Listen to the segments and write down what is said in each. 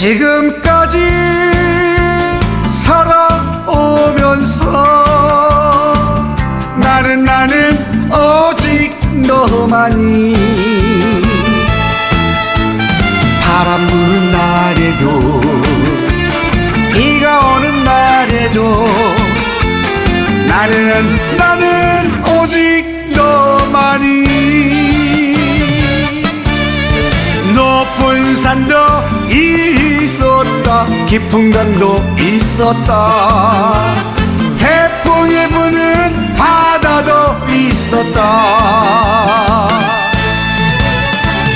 지금까지 살아오면서 나는 나는 오직 너만이 바람 부는 날에도 비가 오는 날에도 나는 나는 오직 깊은 강도 있었다. 태풍이 부는 바다도 있었다.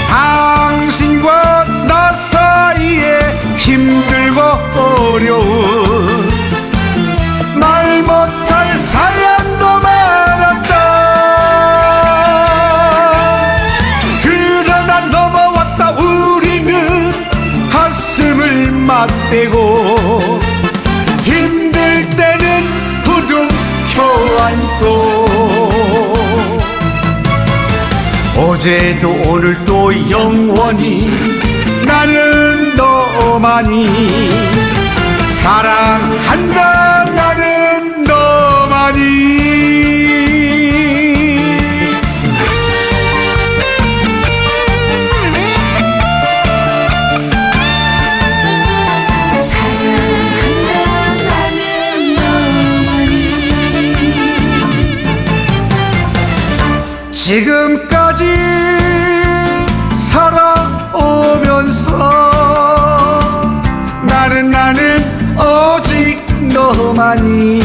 당신과 나 사이에 힘들고 어려운 맞대고 힘들 때는 부둥켜 안고 어제도 오늘도 영원히 나는 너만이 사랑한다 지금까지 살아오면서 나는 나는 오직 너만이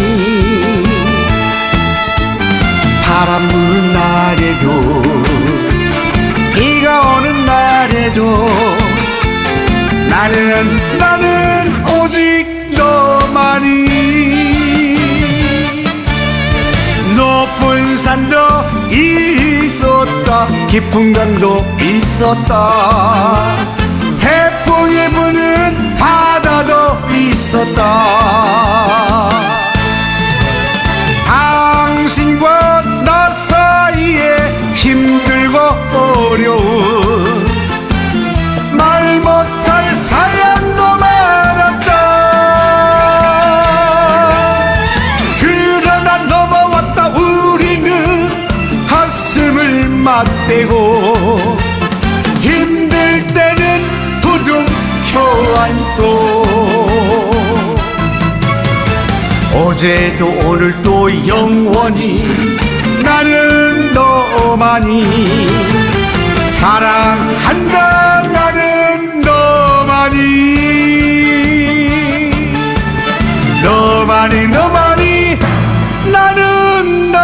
바람 부는 날에도 비가 오는 날에도 나는 나는 오직 너만이 높은 산도 있 깊은 강도 있었다. 태풍이 부는 바다도 있었다 어제도 오늘도 영원히 나는 너만이 사랑한다 나는 너만이. 너만이 너만이 나는 너